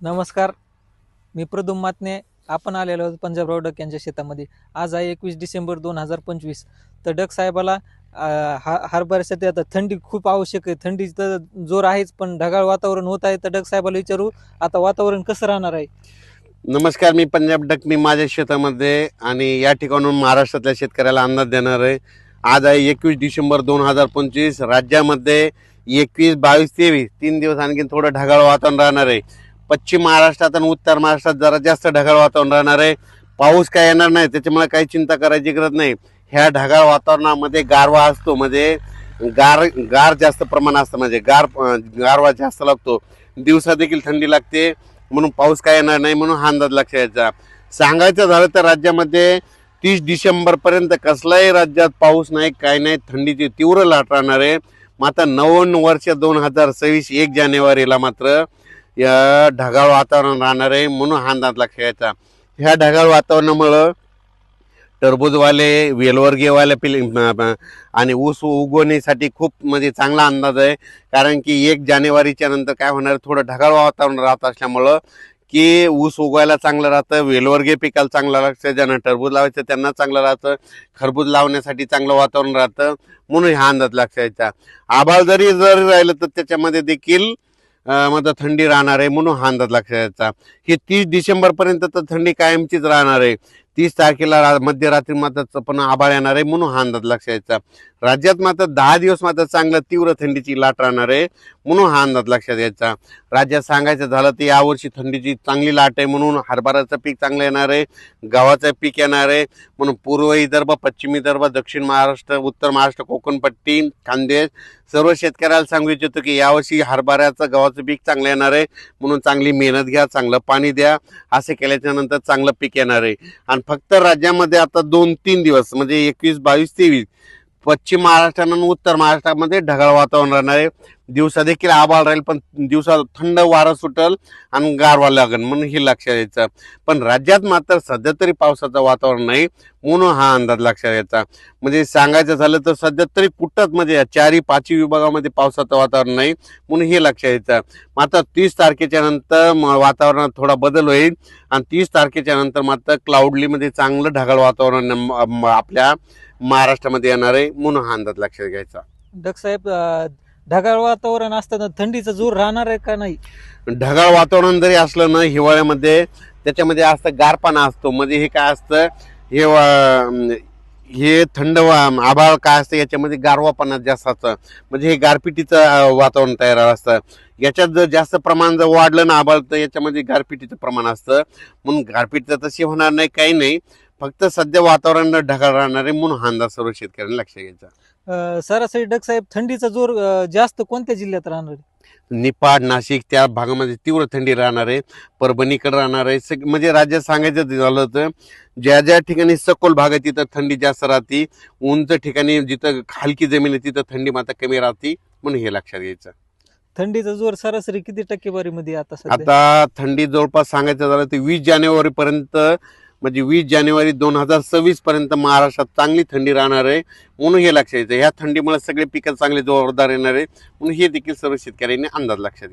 नमस्कार. मी प्रदुम मातने. आपण आलेलो आहोत पंजाब डक यांच्या शेतामध्ये. आज आहे एकवीस डिसेंबर दोन हजार पंचवीस. तर डक साहेबाला हा हरभऱ्यासाठी आता थंडी खूप आवश्यक आहे. थंडी तर जोर आहेच पण ढगाळ वातावरण होत आहे. तर डक साहेबाला विचारू आता वातावरण कसं राहणार आहे? नमस्कार मी पंजाब डक मी माझ्या शेतामध्ये आणि या ठिकाणून महाराष्ट्रातल्या शेतकऱ्याला अंदाज देणार आहे. आज आहे एकवीस डिसेंबर दोन हजार पंचवीस. राज्यामध्ये एकवीस बावीस तेवीस तीन दिवस आणखी थोडं ढगाळ वातावरण राहणार आहे. पश्चिम महाराष्ट्रात आणि उत्तर महाराष्ट्रात जरा जास्त ढगाळ वातावरण राहणार आहे. पाऊस काय येणार नाही त्याच्यामुळे काही चिंता करायची गरज नाही. ह्या ढगाळ वातावरणामध्ये गारवा असतो म्हणजे गार गार जास्त प्रमाण असतं म्हणजे गार गारवा जास्त लागतो. दिवसा देखील थंडी लागते म्हणून पाऊस काय येणार नाही म्हणून हा अंदाज लक्षात यायचा सांगायचं झालं तर राज्यामध्ये तीस डिसेंबरपर्यंत कसलाही राज्यात पाऊस नाही काय नाही थंडीची तीव्र लाट राहणार आहे. मात्र नव्वद वर्ष दोन हजार सव्वीस एक जानेवारीला मात्र या ढगाळ वातावरण राहणार आहे म्हणून हा अंदाज खेळायचा. ह्या ढगाळ वातावरणामुळं टरबूजवाले वेलवर्गीयवाले पिल आणि ऊस उगवण्यासाठी खूप म्हणजे चांगला अंदाज आहे. कारण की एक जानेवारीच्या नंतर काय होणार थोडं ढगाळ वातावरण राहत असल्यामुळं की ऊस उगवायला चांगलं राहतं वेलवर्गीय पिकाला चांगलं लागतं ज्यांना टरबूज लावायचं त्यांना चांगलं राहतं खरबूज लावण्यासाठी चांगलं वातावरण राहतं म्हणून हा अंदाज लक्षायचा आभाळ जरी जरी राहिलं तर त्याच्यामध्ये देखील अं, मध्ये थंडी राहणार आहे म्हणून हा अंदाज लक्षात. यायचा तीस डिसेंबरपर्यंत तर थंडी कायमचीच राहणार आहे. तीस तारखेला रा- मध्यरात्री मात्र पण आभाळ येणार आहे म्हणून हा अंदाज लक्षात. यायचा राज्यात मात्र दहा दिवस मात्र चांगलं तीव्र थंडीची लाट राहणार आहे. म्हणून हा अंदाज लक्षात यायचा राज्यात सांगायचं झालं तर यावर्षी थंडीची चांगली लाट आहे म्हणून हरभऱ्याचं पीक चांगलं येणार आहे. गव्हाचं पीक येणार आहे. म्हणून पूर्व विदर्भ पश्चिम विदर्भ दक्षिण महाराष्ट्र उत्तर महाराष्ट्र कोकणपट्टी खानदेश सर्व शेतकऱ्याला सांगू इच्छितो की यावर्षी हरभऱ्याचं गव्हाचं पीक चांगलं येणार आहे. म्हणून चांगली मेहनत घ्या चांगलं पाणी द्या. असे केल्याच्यानंतर चांगलं पीक येणार आहे. आणि फक्त राज्यामध्ये आता दोन तीन दिवस म्हणजे एकवीस बावीस तेवीस पश्चिम महाराष्ट्र आणि उत्तर महाराष्ट्रामध्ये ढगाळ वातावरण राहणार आहे. दिवसा देखील आभाळ राहील पण दिवसा थंड वारं सुटल आणि गारवा लागेल म्हणून हे लक्षात यायचं. पण राज्यात मात्र सध्या तरी पावसाचं वातावरण नाही म्हणून हा अंदाज लक्षात यायचा. म्हणजे सांगायचं झालं तर सध्या तरी कुठंच म्हणजे या चारही पाचवी विभागामध्ये पावसाचं वातावरण नाही म्हणून हे लक्षात यायचं. मात्र तीस तारखेच्या नंतर वातावरणात थोडा बदल होईल आणि तीस तारखेच्या नंतर मात्र क्लाउडलीमध्ये चांगलं ढगाळ वातावरण आपल्या महाराष्ट्रामध्ये येणार आहे म्हणून हा अंदाज लक्षात घ्यायचा. डॉक्टर साहेब ढगाळ वातावरण असताना थंडीचा जोर राहणार आहे का नाही? ढगाळ वातावरण जरी असलं ना हिवाळ्यामध्ये त्याच्यामध्ये असतं गारपाना असतो. म्हणजे हे काय असतं हे वा- हे थंड वा- आभाळ काय असतं याच्यामध्ये गारवापणा जास्त असतं. म्हणजे हे गारपिटीचं अं, वातावरण तयार असतं. याच्यात जर जास्त प्रमाण जर वाढलं ना आभाळ तर याच्यामध्ये गारपिटीचं प्रमाण असतं. म्हणून गारपीट तशी होणार नाही काही नाही. फक्त सध्या वातावरण ढगाळ राहणार आहे म्हणून हा अंदाज सर्व शेतकऱ्यांनी लक्ष घ्यायचा. अं, सरासरी डक साहेब थंडीचा जोर अं, जास्त कोणत्या जिल्ह्यात राहणार आहे? निपाड नाशिक त्या भागामध्ये तीव्र थंडी राहणार आहे. परभणीकडे राहणार आहे. सग म्हणजे राज्यात सांगायचं झालं तर ज्या ज्या ठिकाणी सखोल भाग आहे तिथं थंडी जास्त राहते. उंच ठिकाणी जिथं हलकी जमीन आहे तिथं थंडी मात्र कमी राहते म्हणून हे लक्षात घ्यायचं. थंडीचा जोर सरासरी किती टक्केवारीमध्ये आता सध्या? आता थंडी जवळपास सांगायचं झालं तर वीस जानेवारी पर्यंत म्हणजे वीस जानेवारी दोन हजार सव्वीस पर्यंत महाराष्ट्रात चांगली थंडी राहणार आहे म्हणून हे लक्षात येतं. ह्या थंडीमुळे सगळे पिकं चांगले जोरदार येणार आहे म्हणून हे देखील सर्व शेतकऱ्यांनी अंदाज लक्षात घ्या.